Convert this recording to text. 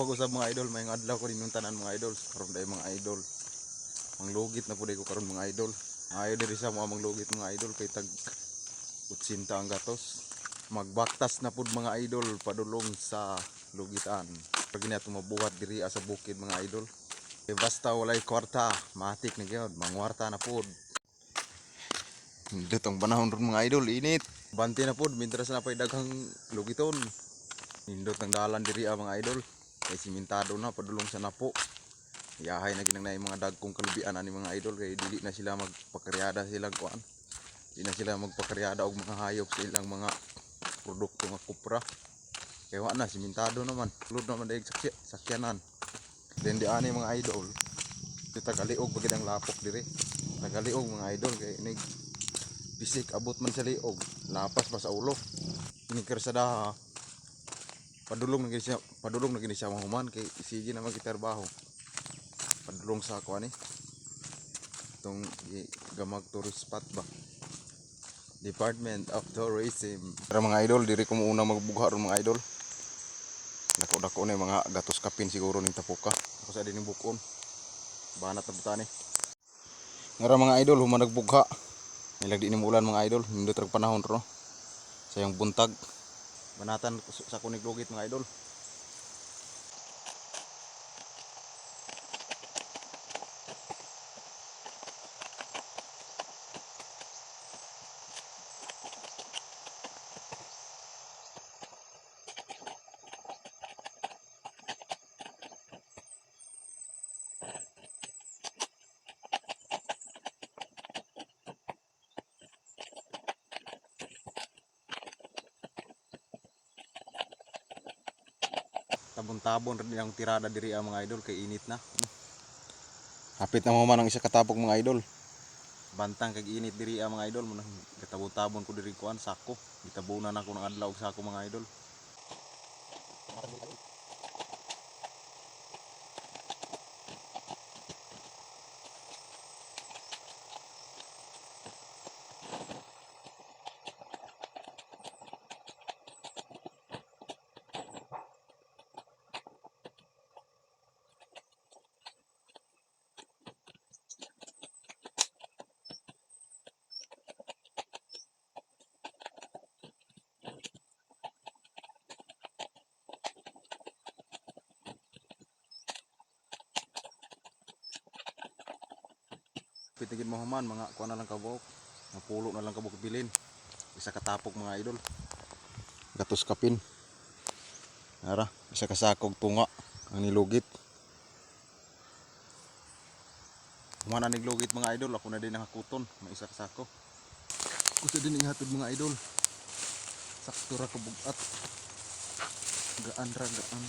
Pag usab mga idol, may adlaw ko rin yung tanan mga idol. Karon dai mga idol. Manglugit na pud ko karon mga idol. Ayo diri sa mga manglugit mga idol kay tag 80 ang gatos. Magbaktas na pud mga idol padulong sa lugitan. Pag niya tumabuhat diri sa bukid mga idol. Kay basta walay kwarta, matik na gyud, mangwarta na pud. Hindi tong panahon ron mga idol, init. Banti na pud, mintras na pa'y daghang lugiton. Nindot ang dalan diri ah, mga idol. Kay simentado na padulong sa napo. Yahay na ginang na mga dagkong kalubian ani mga idol kay dili na sila magpakaryada silang kuan. Di na sila magpakaryada og mga hayop sa ilang mga produkto nga kupra. Kaya wa na simentado naman. Tulod naman daig sakya, sakyanan. Then di ani mga idol. Di tagaliog bagid ang lapok diri. Tagaliog mga idol kay inig bisik abot man sa liog. Lapas pa sa ulo. Inig kersada padulong na gini siya padulong na gini siya mahuman kay sige na magkitrabaho padulong sa ako ani. Itong gamag tourist spot ba? Department of Tourism. Tara mga idol diri ko muna magbugha ron mga idol. Dako dako na mga gatos kapin siguro ning tapuka ako sa dining bukon. Banat na butani ngara mga idol human nagbugha nilag di ni ulan mga idol. Nindot rag panahon ro. Sayang buntag banatan sa kunig lugit mga idol tabon-tabon rin ang tirada diri ang mga idol kay init na. Hapit na mo man ang isa katapok mga idol. Bantang kag init diri ang mga idol. Mo gatabon-tabon ko diri kuan sako. Gitabunan ako ng adlaw og sako mga idol pitigin mo human mga kuan na lang kabok napulo na lang kabok bilin isa katapok mga idol gatos kapin Ara, isa kasakog tunga ang nilugit Humana niglugit mga idol, ako na din nakakuton, may isa kasako. Gusto din ihatod mga idol. Sakto ra kabugat. Gaan ra gaan.